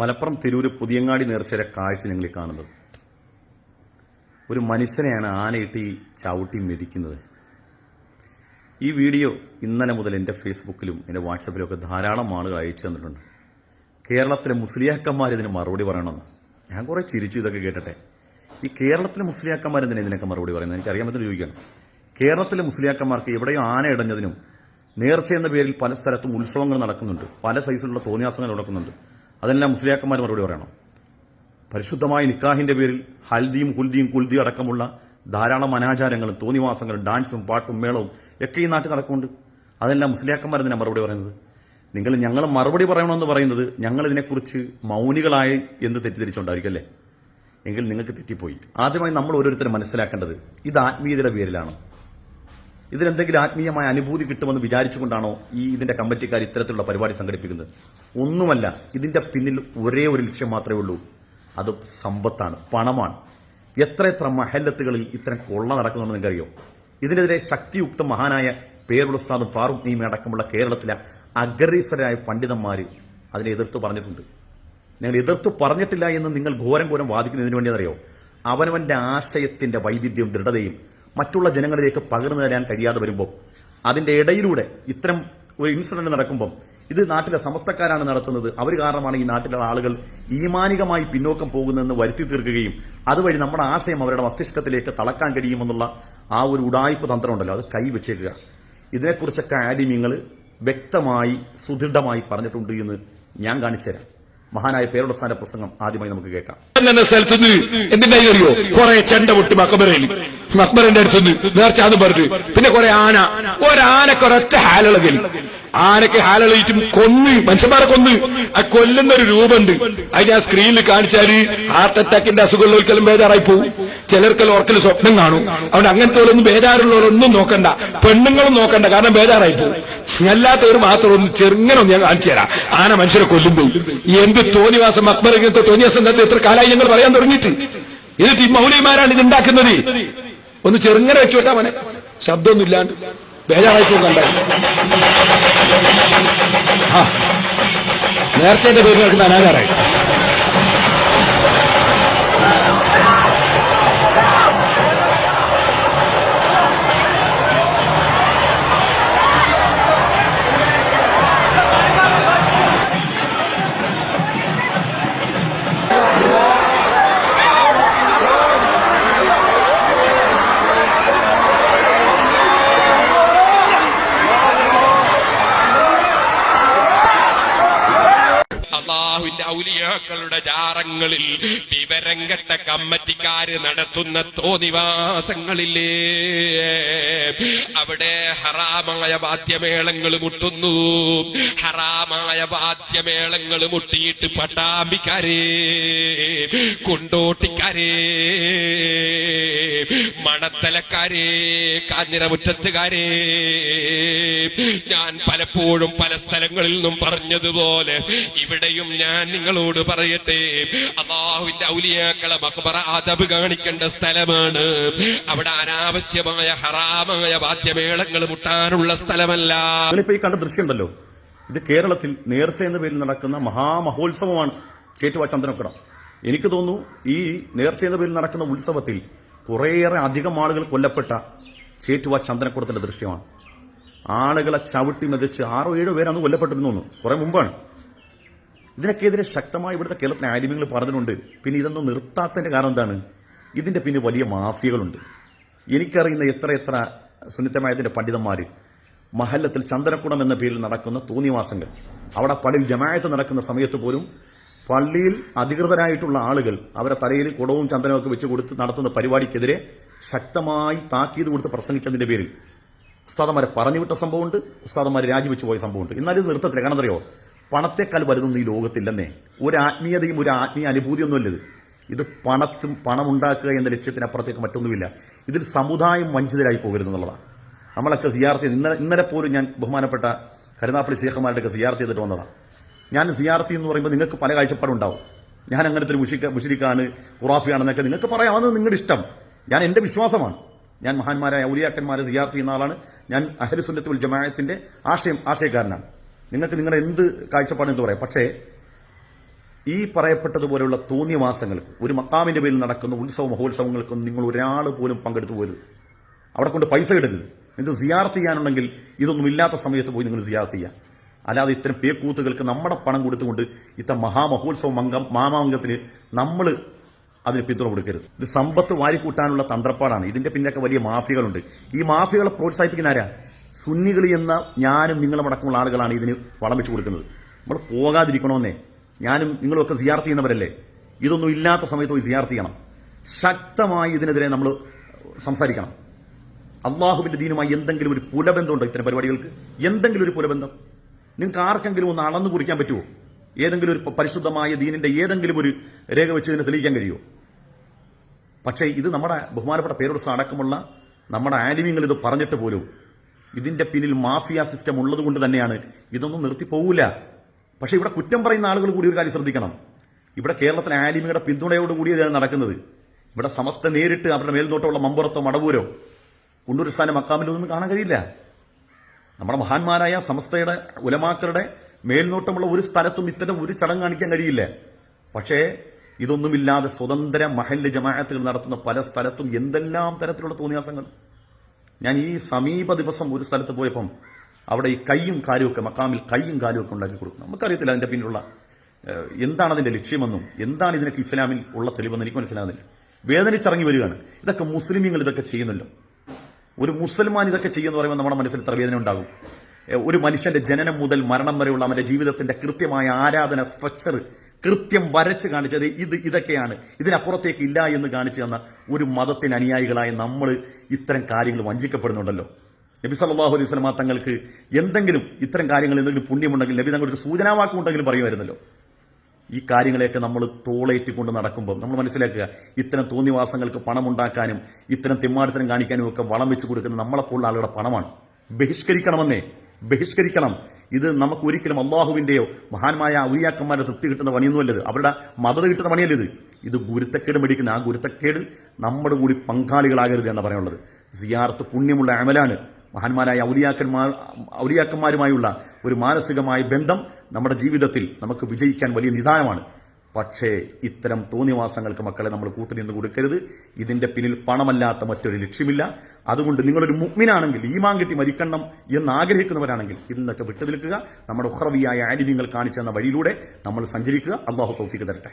മലപ്പുറം തിരൂര് പുതിയങ്ങാടി നേർച്ചയുടെ കാഴ്ച നിങ്ങൾ കാണുന്നത്. ഒരു മനുഷ്യനെയാണ് ആനയിട്ട് ഈ ചവിട്ടി മെതിക്കുന്നത്. ഈ വീഡിയോ ഇന്നലെ മുതൽ എന്റെ ഫേസ്ബുക്കിലും എന്റെ വാട്സപ്പിലും ഒക്കെ ധാരാളം ആളുകൾ അയച്ചു തന്നിട്ടുണ്ട്. കേരളത്തിലെ മുസ്ലിയാക്കന്മാർ ഇതിന് മറുപടി പറയണമെന്ന്. ഞാൻ കുറേ ചിരിച്ചു ഇതൊക്കെ കേട്ടട്ടെ. ഈ കേരളത്തിലെ മുസ്ലിയാക്കന്മാർ എന്തിനാ ഇതിനൊക്കെ മറുപടി പറയുന്നത്? എനിക്ക് അറിയാൻ പറ്റുന്ന ചോദിക്കണം കേരളത്തിലെ മുസ്ലിയാക്കന്മാർക്ക് എവിടെയോ ആന ഇടഞ്ഞതിനും നേർച്ച എന്ന പേരിൽ പല സ്ഥലത്തും ഉത്സവങ്ങൾ നടക്കുന്നുണ്ട്. പല സൈസിലുള്ള തോന്നിയാസങ്ങൾ നടക്കുന്നുണ്ട്. അതെല്ലാം മുസ്ലിയാക്കന്മാർ മറുപടി പറയണം. പരിശുദ്ധമായ നിക്കാഹിന്റെ പേരിൽ ഹൽദിയും കുൽദിയും കുൽദിയും അടക്കമുള്ള ധാരാളം അനാചാരങ്ങളും തോന്നിവാസങ്ങളും ഡാൻസും പാട്ടും മേളവും ഒക്കെ ഈ നാട്ടിൽ നടക്കുന്നുണ്ട്. അതെല്ലാം മുസ്ലിയാക്കന്മാർ തന്നെ മറുപടി പറയുന്നത്. നിങ്ങൾ ഞങ്ങൾ മറുപടി പറയണമെന്ന് പറയുന്നത് ഞങ്ങൾ ഇതിനെക്കുറിച്ച് മൗനികളായി എന്ന് തെറ്റിദ്ധരിച്ചുകൊണ്ടായിരിക്കും അല്ലേ? എങ്കിൽ നിങ്ങൾക്ക് തെറ്റിപ്പോയി. ആദ്യമായി നമ്മൾ ഓരോരുത്തരും മനസ്സിലാക്കേണ്ടത് ഇത് ആത്മീയതയുടെ പേരിലാണ്. ഇതിനെന്തെങ്കിലും ആത്മീയമായ അനുഭൂതി കിട്ടുമെന്ന് വിചാരിച്ചുകൊണ്ടാണോ ഈ ഇതിന്റെ കമ്മിറ്റിക്കാർ ഇത്തരത്തിലുള്ള പരിപാടി സംഘടിപ്പിക്കുന്നത്? ഒന്നുമല്ല ഇതിന്റെ പിന്നിൽ ഒരേ ഒരു ലക്ഷ്യം മാത്രമേ ഉള്ളൂ. അത് സമ്പത്താണ് പണമാണ്. എത്രയെത്ര എത്ര മഹല്ലത്തുകളിൽ ഇത്തരം കൊള്ള നടക്കുന്നുണ്ടെന്ന് നിങ്ങൾക്കറിയോ? ഇതിനെതിരെ ശക്തിയുക്ത മഹാനായ പേരുള്ള ഉസ്താദും ഫാറൂഖ് നീമി അടക്കമുള്ള കേരളത്തിലെ അഗ്രസരായ പണ്ഡിതന്മാർ അതിനെ എതിർത്ത് പറഞ്ഞിട്ടുണ്ട്. നിങ്ങൾ എതിർത്ത് പറഞ്ഞിട്ടില്ല എന്ന് നിങ്ങൾ ഘോരം ഘോരം വാദിക്കുന്നതിന് വേണ്ടി അറിയോ അവനവന്റെ ആശയത്തിന്റെ വൈവിധ്യവും ദൃഢതയും മറ്റുള്ള ജനങ്ങളിലേക്ക് പകർന്നു തരാൻ കഴിയാതെ വരുമ്പോൾ അതിന്റെ ഇടയിലൂടെ ഇത്തരം ഒരു ഇൻസിഡന്റ് നടക്കുമ്പോൾ ഇത് നാട്ടിലെ സമസ്തക്കാരാണ് നടത്തുന്നത്. അവർ കാരണമാണ് ഈ നാട്ടിലെ ആളുകൾ ഈമാനികമായി പിന്നോക്കം പോകുന്നതെന്ന് വരുത്തി തീർക്കുകയും അതുവഴി നമ്മുടെ ആശയം അവരുടെ മസ്തിഷ്കത്തിലേക്ക് തളക്കാൻ കഴിയുമെന്നുള്ള ആ ഒരു ഉടായ്പ തന്ത്രം ഉണ്ടല്ലോ അത് കൈവച്ചേക്കുക. ഇതിനെക്കുറിച്ചൊക്കെ ആലിമ്യങ്ങൾ വ്യക്തമായി സുദൃഢമായി പറഞ്ഞിട്ടുണ്ട് എന്ന് ഞാൻ കാണിച്ചു തരാം മഹാനായ പേരുടസ്ഥാന്റെ പ്രസംഗം ആദ്യമായി നമുക്ക് കേൾക്കാം. എന്ന സ്ഥലത്തുനിന്ന് എന്തിന്റെ അറിയോ കുറെ ചെണ്ട പൊട്ടി മക്കബറയിൽ മക്ബറിന്റെ അടുത്തുനിന്ന് അത് പറഞ്ഞു. പിന്നെ കുറെ ആന. ഒരാനക്കൊരൊറ്റ ഹാലളകൽ. ആനക്ക് ഹാലളിയിട്ടും കൊന്ന് മനുഷ്യന്മാരെ കൊന്ന് ആ കൊല്ലുന്ന ഒരു രൂപമുണ്ട്. അത് ആ സ്ക്രീനിൽ കാണിച്ചാൽ ഹാർട്ട് അറ്റാക്കിന്റെ അസുഖമുള്ളവർക്കെല്ലാം ബേജാറായി പോകും ചിലർക്കെല്ലാം ഓർക്കൽ സ്വപ്നം കാണും. അതുകൊണ്ട് അങ്ങനത്തെ ഒന്നും ബേജാറുള്ളവരൊന്നും നോക്കണ്ട. പെണ്ണുങ്ങളും നോക്കണ്ട. കാരണം ബേജാറായി പോകും അല്ലാത്തവർ മാത്രം ഒന്ന് ചെറുങ്ങനെ ഒന്ന് ഞാൻ കാണിച്ചു തരാം. ആന മനുഷ്യരെ കൊല്ലുമ്പോൾ എന്ത് തോന്നിവാസം അക്ബർ ഇങ്ങനത്തെ തോന്നിവാസം എത്ര കാലമായി ഞങ്ങൾ പറയാൻ തുടങ്ങിയിട്ട്? എന്നിട്ട് ഈ മൗലിമാരാണ് ഇത് ഉണ്ടാക്കുന്നത്? ഒന്ന് ചെറുങ്ങനെ വെച്ചോട്ടാ മോനെ ശബ്ദമൊന്നും ബേജാറായി പോകും കണ്ട. നേർച്ചയുടെ പേര് നടക്കുന്ന അനാചാരായി അള്ളാഹുവിന്റെ ഔലിയാക്കളുടെ ജാറങ്ങളിൽ വിവരം കെട്ട കമ്മറ്റിക്കാര് നടത്തുന്ന തോന്നിവാസങ്ങളില്ലേ? അവിടെ ഹറാമായ വാദ്യമേളങ്ങൾ മുട്ടുന്നു. ഹറാമായ വാദ്യമേളങ്ങൾ മുട്ടിയിട്ട് പട്ടാമ്പിക്കാരേ കൊണ്ടോട്ടിക്കാരേ മണത്തലക്കാരേ കാഞ്ഞിരമുറ്റത്തുകാരേ ഞാൻ പലപ്പോഴും പല സ്ഥലങ്ങളിൽ നിന്നും പറഞ്ഞതുപോലെ ഇവിടെയും ഞാൻ നിങ്ങളോട് പറയട്ടെ. അള്ളാഹുവിന്റെ ഔലിയാക്കളെ മക്ബറ അദബ് കാണിക്കേണ്ട സ്ഥലമാണ്. അവിടെ അനാവശ്യമായ ഹറാമായ വാദ്യമേളങ്ങൾ മുട്ടാനുള്ള സ്ഥലമല്ല. ഈ കണ്ട ദൃശ്യമുണ്ടല്ലോ. ഇത് കേരളത്തിൽ നേർച്ച എന്ന പേരിൽ നടക്കുന്ന മഹാമഹോത്സവമാണ് ചേറ്റുവ ചന്ദനക്കുടം എനിക്ക് തോന്നുന്നു ഈ നേർച്ച എന്ന പേരിൽ നടക്കുന്ന ഉത്സവത്തിൽ കുറേയേറെ അധികം ആളുകൾ കൊല്ലപ്പെട്ട ചേറ്റുവ ചന്ദനക്കുടത്തിന്റെ ദൃശ്യമാണ്. ആളുകളെ ചവിട്ടി മെതിച്ച് ആറോ ഏഴോ പേരാണ് കൊല്ലപ്പെട്ടിരുന്നു കുറെ മുമ്പാണ്. ഇതിനൊക്കെതിരെ ശക്തമായി ഇവിടുത്തെ കേരളത്തിലെ ആലിമ്യങ്ങൾ പറഞ്ഞിട്ടുണ്ട്. പിന്നെ ഇതൊന്നും നിർത്താത്തതിന്റെ കാരണം എന്താണ്? ഇതിന്റെ പിന്നെ വലിയ മാഫിയകളുണ്ട്. എനിക്കറിയുന്ന എത്ര എത്ര സുനിത്തമായതിന്റെ പണ്ഡിതന്മാര് മഹല്ലത്തിൽ ചന്ദനക്കുടം എന്ന പേരിൽ നടക്കുന്ന തോന്നിവാസങ്ങൾ. അവിടെ പള്ളിയിൽ ജമായത്ത് നടക്കുന്ന സമയത്ത് പോലും പള്ളിയിൽ അധികൃതരായിട്ടുള്ള ആളുകൾ അവരെ തലയിൽ കുടവും ചന്ദനവും ഒക്കെ വെച്ച് കൊടുത്ത് നടത്തുന്ന പരിപാടിക്കെതിരെ ശക്തമായി താക്കീത് കൊടുത്ത് പ്രസംഗിച്ചതിന്റെ പേരിൽ ഉസ്താദന്മാരെ പറഞ്ഞു വിട്ട സംഭവമുണ്ട് ഉസ്താദന്മാരെ രാജിവെച്ച് പോയ സംഭവമുണ്ട്. എന്നാലും നിർത്തത്തില്ല. കാരണം അറിയോ പണത്തെക്കാൾ വലുതൊന്നും ഈ ലോകത്തില്ലെന്നേ. ഒരു ആത്മീയതയും ഒരു ആത്മീയ അനുഭൂതിയൊന്നുമല്ല ഇത്. ഇത് പണത്തും പണം ഉണ്ടാക്കുക എന്ന ലക്ഷ്യത്തിനപ്പുറത്തേക്ക് മറ്റൊന്നുമില്ല. ഇതിൽ സമുദായം വഞ്ചിതരായി പോകരുതെന്നുള്ളതാണ് നമ്മളൊക്കെ സിയാർത്തി ഇന്നലെ ഇന്നലെ പോലും ഞാൻ ബഹുമാനപ്പെട്ട കരുനാപ്പള്ളി ശേഖന്മാരുടെയൊക്കെ സിയാർത്തി ചെയ്തിട്ട് വന്നതാണ്. ഞാൻ സിയാർത്തി എന്ന് പറയുമ്പോൾ നിങ്ങൾക്ക് പല കാഴ്ചപ്പാടുണ്ടാവും. ഞാൻ അങ്ങനത്തെ ഒരു മുഷിക്ക മുഷിരിക്കാണ് ഖുറാഫിയാണെന്നൊക്കെ നിങ്ങൾക്ക് പറയാം. അത് നിങ്ങളുടെ ഇഷ്ടം. ഞാൻ എന്റെ വിശ്വാസമാണ്. ഞാൻ മഹാന്മാരായ ഔലിയാക്കന്മാരെ സിയാർത്ത് ചെയ്യുന്ന ആളാണ്. ഞാൻ അഹലുസുന്നത്തുൽ ജമായത്തിന്റെ ആശയം ആശയക്കാരനാണ്. നിങ്ങൾക്ക് നിങ്ങളുടെ എന്ത് കാഴ്ചപ്പാട് എന്ന് പറയാം. പക്ഷേ ഈ പറയപ്പെട്ടതുപോലെയുള്ള തോന്നിയവാസങ്ങൾക്ക് ഒരു മക്കാമിന്റെ പേരിൽ നടക്കുന്ന ഉത്സവ മഹോത്സവങ്ങൾക്കൊന്നും നിങ്ങൾ ഒരാൾ പോലും പങ്കെടുത്തു പോരുത്. അവിടെ കൊണ്ട് പൈസ ഇടരുത്. നിങ്ങൾക്ക് സിയാർത്ത് ചെയ്യാനുണ്ടെങ്കിൽ ഇതൊന്നും ഇല്ലാത്ത സമയത്ത് പോയി നിങ്ങൾ സിയാർത്ത് ചെയ്യുക അല്ലാതെ ഇത്തരം പേക്കൂത്തുകൾക്ക് നമ്മുടെ പണം കൊടുത്തുകൊണ്ട് ഇത്തരം മഹാമഹോത്സവം അംഗം മാമാങ്കത്തിന് നമ്മൾ അതിന് പിന്തുണ കൊടുക്കരുത്. ഇത് സമ്പത്ത് വാരിക്കൂട്ടാനുള്ള തന്ത്രപ്പാടാണ്. ഇതിന്റെ പിന്നിലൊക്കെ വലിയ മാഫിയകളുണ്ട്. ഈ മാഫിയകളെ പ്രോത്സാഹിപ്പിക്കുന്ന ആരാ? സുന്നികളി എന്ന ഞാനും നിങ്ങളും അടക്കമുള്ള ആളുകളാണ് ഇതിന് വളം വെച്ച് കൊടുക്കുന്നത്. നമ്മൾ പോകാതിരിക്കണമെന്നേ. ഞാനും നിങ്ങളുമൊക്കെ സിയാർത്ത് ചെയ്യുന്നവരല്ലേ? ഇതൊന്നും ഇല്ലാത്ത സമയത്ത് പോയി സിയാർത്ത് ചെയ്യണം. ശക്തമായി ഇതിനെതിരെ നമ്മൾ സംസാരിക്കണം. അള്ളാഹുവിന്റെ ദീനുമായി എന്തെങ്കിലും ഒരു പുലബന്ധമുണ്ടോ ഇത്തരം പരിപാടികൾക്ക്? എന്തെങ്കിലും ഒരു പുലബന്ധം? നിങ്ങൾക്ക് ആർക്കെങ്കിലും ഒന്ന് അളന്നു കുറിക്കാൻ പറ്റുമോ ഏതെങ്കിലും ഒരു പരിശുദ്ധമായ ദീനിന്റെ ഏതെങ്കിലും ഒരു രേഖ വെച്ച് ഇതിനെ തെളിയിക്കാൻ കഴിയുമോ പക്ഷേ ഇത് നമ്മുടെ ബഹുമാനപ്പെട്ട പേരോട് അടക്കമുള്ള നമ്മുടെ ആലിമ്യങ്ങൾ ഇത് പറഞ്ഞിട്ട് പോലും ഇതിന്റെ പിന്നിൽ മാഫിയ സിസ്റ്റം ഉള്ളത് കൊണ്ട് തന്നെയാണ് ഇതൊന്നും നിർത്തിപ്പോവില്ല പക്ഷേ ഇവിടെ കുറ്റം പറയുന്ന ആളുകൾ കൂടി ഒരു കാര്യം ശ്രദ്ധിക്കണം. ഇവിടെ കേരളത്തിലെ ആലിമിയുടെ പിന്തുണയോടുകൂടി ഇതാണ് നടക്കുന്നത്. ഇവിടെ സമസ്ത നേരിട്ട് അവരുടെ മേൽനോട്ടമുള്ള മമ്പുറത്തോ മടവൂരോ കുണ്ടൂർ സ്ഥാനം മക്കാമിലോ കാണാൻ കഴിയില്ല. നമ്മുടെ മഹാന്മാരായ സമസ്തയുടെ ഉലമാക്കളുടെ മേൽനോട്ടമുള്ള ഒരു സ്ഥലത്തും ഇത്തരം ഒരു ചടങ്ങ് കാണിക്കാൻ കഴിയില്ല. പക്ഷേ ഇതൊന്നുമില്ലാതെ സ്വതന്ത്ര മഹല്ല് ജമാഅത്തുകൾ നടത്തുന്ന പല സ്ഥലത്തും എന്തെല്ലാം തരത്തിലുള്ള തോന്നിയാസങ്ങൾ. ഞാൻ ഈ സമീപ ദിവസം ഒരു സ്ഥലത്ത് പോയപ്പം അവിടെ ഈ കൈയും കാര്യമൊക്കെ മക്കാമിൽ കൈയും കാലും ഒക്കെ ഉണ്ടാക്കി കൊടുക്കും നമുക്കറിയത്തില്ല അതിന്റെ പിന്നിലുള്ള എന്താണ് അതിന്റെ ലക്ഷ്യമെന്നും എന്താണ് ഇതിനൊക്കെ ഇസ്ലാമിൽ ഉള്ള തെളിവെന്ന് എനിക്ക് മനസ്സിലാകുന്നില്ല. വേദനിച്ചിറങ്ങി വരികയാണ്. ഇതൊക്കെ മുസ്ലിമീങ്ങൾ ഇതൊക്കെ ചെയ്യുന്നല്ലോ ഒരു മുസൽമാൻ ഇതൊക്കെ ചെയ്യുമെന്ന് പറയുമ്പോൾ നമ്മുടെ മനസ്സിൽ ഇത്ര വേദന ഉണ്ടാകും. ഒരു മനുഷ്യന്റെ ജനനം മുതൽ മരണം വരെയുള്ള അവന്റെ ജീവിതത്തിന്റെ കൃത്യമായ ആരാധന സ്ട്രക്ചർ കൃത്യം വരച്ച് കാണിച്ചത് ഇത് ഇതൊക്കെയാണ്. ഇതിനപ്പുറത്തേക്ക് ഇല്ല എന്ന് കാണിച്ചു തന്ന ഒരു മതത്തിന് അനുയായികളായ നമ്മൾ ഇത്തരം കാര്യങ്ങൾ വഞ്ചിക്കപ്പെടുന്നുണ്ടല്ലോ. നബി സല്ലാഹു അലൈഹി വസല്ലമ തങ്ങൾക്ക് എന്തെങ്കിലും ഇത്തരം കാര്യങ്ങൾ എന്തെങ്കിലും പുണ്യമുണ്ടെങ്കിൽ നബി തങ്ങൾക്ക് ഒരു സൂചനാവാക്കുണ്ടെങ്കിലും പറയുമായിരുന്നല്ലോ. ഈ കാര്യങ്ങളെയൊക്കെ നമ്മൾ തോളേറ്റിക്കൊണ്ട് നടക്കുമ്പോൾ നമ്മൾ മനസ്സിലാക്കുക ഇത്തരം തോന്നിവാസങ്ങൾക്ക് പണമുണ്ടാക്കാനും ഇത്തരം തിമ്മാടിത്തരം കാണിക്കാനും ഒക്കെ വളം വെച്ച് കൊടുക്കുന്ന നമ്മളെപ്പോലുള്ള ആളുകളുടെ പണമാണ്. ബഹിഷ്കരിക്കണമെന്നേ ബഹിഷ്കരിക്കണം. ഇത് നമുക്ക് ഒരിക്കലും അള്ളാഹുവിന്റെയോ മഹാന്മായ ഔലിയാക്കന്മാരുടെ തൃപ്തി കിട്ടുന്ന പണിയൊന്നുമല്ലത് അവരുടെ മതത കിട്ടുന്ന പണിയല്ലത് ഇത്. ഗുരുത്തക്കേട് മേടിക്കുന്ന ആ ഗുരുത്തക്കേട് നമ്മുടെ കൂടി പങ്കാളികളാകരുത് എന്ന് പറയാനുള്ളത്. സിയാർത്ത് പുണ്യമുള്ള അമലാണ് മഹാന്മാരായ ഔലിയാക്കന്മാർ ഔലിയാക്കന്മാരുമായുള്ള ഒരു മാനസികമായ ബന്ധം നമ്മുടെ ജീവിതത്തിൽ നമുക്ക് വിജയിക്കാൻ വലിയ നിദാനമാണ്. പക്ഷേ ഇത്തരം തോന്നിവാസങ്ങൾക്ക് മക്കളെ നമ്മൾ കൂട്ടുനിന്ന് കൊടുക്കരുത്. ഇതിന്റെ പിന്നിൽ പണമല്ലാത്ത മറ്റൊരു ലക്ഷ്യമില്ല. അതുകൊണ്ട് നിങ്ങളൊരു മുഗ്മിനാണെങ്കിൽ ഈമാൻ കിട്ടി മരിക്കണം എന്ന് ആഗ്രഹിക്കുന്നവരാണെങ്കിൽ ഇതിൽ നിന്നൊക്കെ വിട്ടു നിൽക്കുക നമ്മുടെ ഉഹ്റവിയായ ആലിമ്യങ്ങൾ കാണിച്ചെന്ന വഴിയിലൂടെ നമ്മൾ സഞ്ചരിക്കുക. അള്ളാഹു തോഫിക്ക് തരട്ടെ.